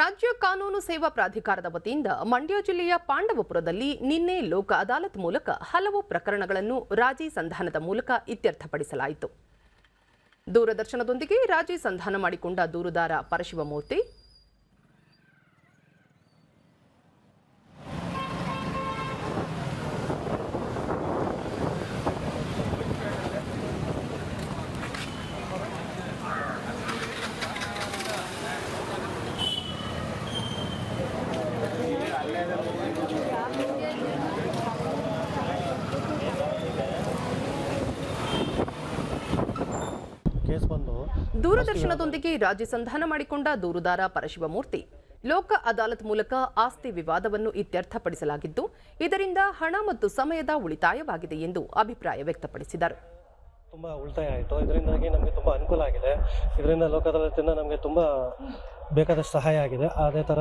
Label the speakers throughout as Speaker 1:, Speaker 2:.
Speaker 1: ರಾಜ್ಯ ಕಾನೂನು ಸೇವಾ ಪ್ರಾಧಿಕಾರದ ವತಿಯಿಂದ ಮಂಡ್ಯ ಜಿಲ್ಲೆಯ ಪಾಂಡವಪುರದಲ್ಲಿ ನಿನ್ನೆ ಲೋಕ ಅದಾಲತ್ ಮೂಲಕ ಹಲವು ಪ್ರಕರಣಗಳನ್ನು ರಾಜಿ ಸಂಧಾನದ ಮೂಲಕ ಇತ್ಯರ್ಥಪಡಿಸಲಾಯಿತು. ದೂರದರ್ಶನದೊಂದಿಗೆ ರಾಜಿ ಸಂಧಾನ ಮಾಡಿಕೊಂಡ ದೂರುದಾರ ಪರಶಿವಮೂರ್ತಿ
Speaker 2: ಕೇಸ್ ಬಂದು
Speaker 1: ದೂರದರ್ಶನದೊಂದಿಗೆ ರಾಜ್ಯ ಸಂಧಾನ ಮಾಡಿಕೊಂಡ ದೂರುದಾರ ಪರಶಿವಮೂರ್ತಿ. ಲೋಕ ಅದಾಲತ್ ಮೂಲಕ ಆಸ್ತಿ ವಿವಾದವನ್ನು ಇತ್ಯರ್ಥಪಡಿಸಲಾಗಿದ್ದು ಇದರಿಂದ ಹಣ ಮತ್ತು ಸಮಯದ ಉಳಿತಾಯವಾಗಿದೆ ಎಂದು ಅಭಿಪ್ರಾಯ ವ್ಯಕ್ತಪಡಿಸಿದರು.
Speaker 2: ತುಂಬ ಉಳಿತಾಯ ಆಯಿತು. ಇದರಿಂದಾಗಿ ನಮಗೆ ತುಂಬ ಅನುಕೂಲ ಆಗಿದೆ. ಇದರಿಂದ ಲೋಕ ಅದಾಲತಿಂದ ನಮಗೆ ತುಂಬ ಬೇಕಾದಷ್ಟು ಸಹಾಯ ಆಗಿದೆ. ಅದೇ ಥರ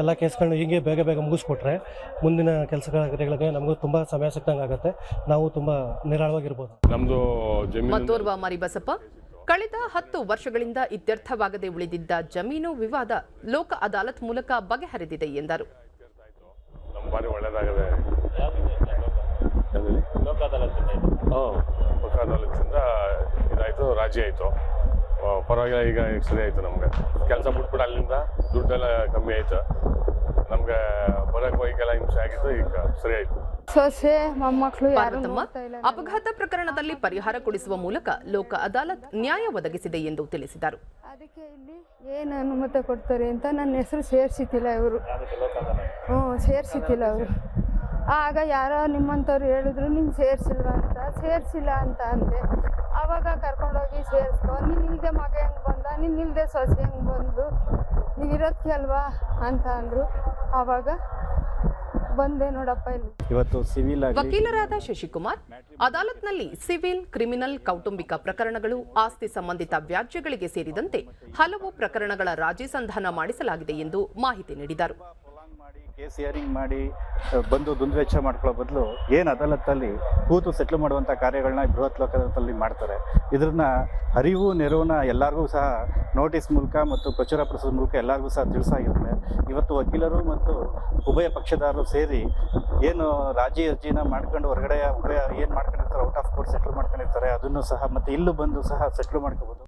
Speaker 2: ಎಲ್ಲ ಕೇಸ್ಗಳನ್ನ ಹೀಗೆ ಬೇಗ ಬೇಗ ಮುಗಿಸ್ಕೊಟ್ರೆ ಮುಂದಿನ ಕೆಲಸಗಳಿಗೆ ನಮಗೂ ತುಂಬ ಸಮಯ ಸಿಕ್ಕಂಗೆ ಆಗುತ್ತೆ ನಾವು ತುಂಬ ನಿರಾಳವಾಗಿರ್ಬೋದು.
Speaker 3: ನಮ್ಮದು ಜಮೀನು
Speaker 1: ಮರಿ ಮರಿಬಸಪ್ಪ ಕಳೆದ ಹತ್ತು ವರ್ಷಗಳಿಂದ ಇತ್ಯರ್ಥವಾಗದೆ ಉಳಿದಿದ್ದ ಜಮೀನು ವಿವಾದ ಲೋಕ ಅದಾಲತ್ ಮೂಲಕ ಬಗೆಹರಿದಿದೆ ಎಂದರು.
Speaker 3: ಇದಾಯ್ತು ರಾಜಿ ಆಯ್ತು. ಪರವಾಗಿಲ್ಲ ಈಗ ಸರಿ ಆಯ್ತು ನಮ್ಗೆ. ಕೆಲಸ ಬಿಟ್ಬಿಟ್ಟು ಅಲ್ಲಿಂದ ದುಡ್ಡೆಲ್ಲ ಕಮ್ಮಿ ಆಯ್ತು. ನಮ್ಗೆ ಬರಕ್ ಹೋಗಿಗೆಲ್ಲ ಹಿಂಸೆ ಆಗಿತ್ತು ಈಗ ಸರಿ ಆಯ್ತು.
Speaker 4: ಸೊಸೆ ಮೊಮ್ಮಕ್ಕಳು ಯಾರು
Speaker 1: ಪಾರ್ವತಮ್ಮ ಅಪಘಾತ ಪ್ರಕರಣದಲ್ಲಿ ಪರಿಹಾರ ಕೊಡಿಸುವ ಮೂಲಕ ಲೋಕ ಅದಾಲತ್ ನ್ಯಾಯ ಒದಗಿಸಿದೆ ಎಂದು ತಿಳಿಸಿದರು.
Speaker 4: ಅದಕ್ಕೆ ಇಲ್ಲಿ ಏನು ಅನುಮತಿ ಕೊಡ್ತಾರೆ ಅಂತ ನನ್ನ ಹೆಸರು ಸೇರಿಸಿತಿಲ್ಲ ಇವರು. ಹ್ಞೂ ಸೇರಿಸಿತಿಲ್ಲ ಅವರು. ಆಗ ಯಾರೋ ನಿಮ್ಮಂಥವ್ರು ಹೇಳಿದ್ರು ನಿಂಗೆ ಸೇರಿಸಿಲ್ವ ಅಂತ. ಸೇರಿಸಿಲ್ಲ ಅಂತ ಅಂದೆ. ಆವಾಗ ಕರ್ಕೊಂಡೋಗಿ ಸೇರಿಸ್ಕೊ. ನೀನು ಇಲ್ಲದೆ ಮಗ ಹೆಂಗೆ ಬಂದ? ನೀನು ಇಲ್ಲದೆ ಸೊಸೆ ಹೆಂಗೆ ಬಂದು ನೀವು ಇರೋದಕ್ಕೆ ಅಲ್ವಾ? ಅಂತ ಅಂದರು. ಆವಾಗ ಬಂದೆ ನೋಡಪ್ಪ ಇಲ್ಲಿ.
Speaker 5: ಇವತ್ತು ಸಿವಿಲ್
Speaker 1: ವಕೀಲರಾದ ಶಶಿಕುಮಾರ್ ಅದಾಲತ್ನಲ್ಲಿ ಸಿವಿಲ್ ಕ್ರಿಮಿನಲ್ ಕೌಟುಂಬಿಕ ಪ್ರಕರಣಗಳು ಆಸ್ತಿ ಸಂಬಂಧಿತ ವ್ಯಾಜ್ಯಗಳಿಗೆ ಸೇರಿದಂತೆ ಹಲವು ಪ್ರಕರಣಗಳ ರಾಜಿ ಸಂಧಾನ ಮಾಡಿಸಲಾಗಿದೆ ಎಂದು ಮಾಹಿತಿ ನೀಡಿದರು.
Speaker 5: ಪ್ರೊಲಾಂಗ್ ಮಾಡಿ ಕೇಸ್ ಹಿಯರಿಂಗ್ ಮಾಡಿ ಬಂದು ದುಂದುವೆಚ್ಚ ಮಾಡ್ಕೊಳ್ಳೋ ಬದಲು ಏನು ಅದಾಲತ್ತಲ್ಲಿ ಕೂತು ಸೆಟ್ಲ್ ಮಾಡುವಂಥ ಕಾರ್ಯಗಳನ್ನ ಬೃಹತ್ ಲೋಕದಲ್ಲಿ ಮಾಡ್ತಾರೆ. ಇದನ್ನ ಅರಿವು ನೆರವನ್ನ ಎಲ್ಲರಿಗೂ ಸಹ ನೋಟಿಸ್ ಮೂಲಕ ಮತ್ತು ಪ್ರಚುರ ಪ್ರಸಾರ ಮೂಲಕ ಎಲ್ಲರಿಗೂ ಸಹ ತಿಳಿಸಾಗಿರುತ್ತೆ. ಇವತ್ತು ವಕೀಲರು ಮತ್ತು ಉಭಯ ಪಕ್ಷದಾರರು ಸೇರಿ ಏನು ರಾಜಿ ಅರ್ಜಿನ ಮಾಡ್ಕೊಂಡು ಹೊರಗಡೆ ಉಭಯ ಏನು ಮಾಡ್ಕೊಂಡಿರ್ತಾರೆ ಔಟ್ ಆಫ್ ಕೋರ್ಟ್ ಸೆಟ್ಲ್ ಮಾಡ್ಕೊಂಡಿರ್ತಾರೆ, ಅದನ್ನು ಸಹ ಮತ್ತು ಇಲ್ಲೂ ಬಂದು ಸಹ ಸೆಟ್ಲ್ ಮಾಡ್ಕೋಬೋದು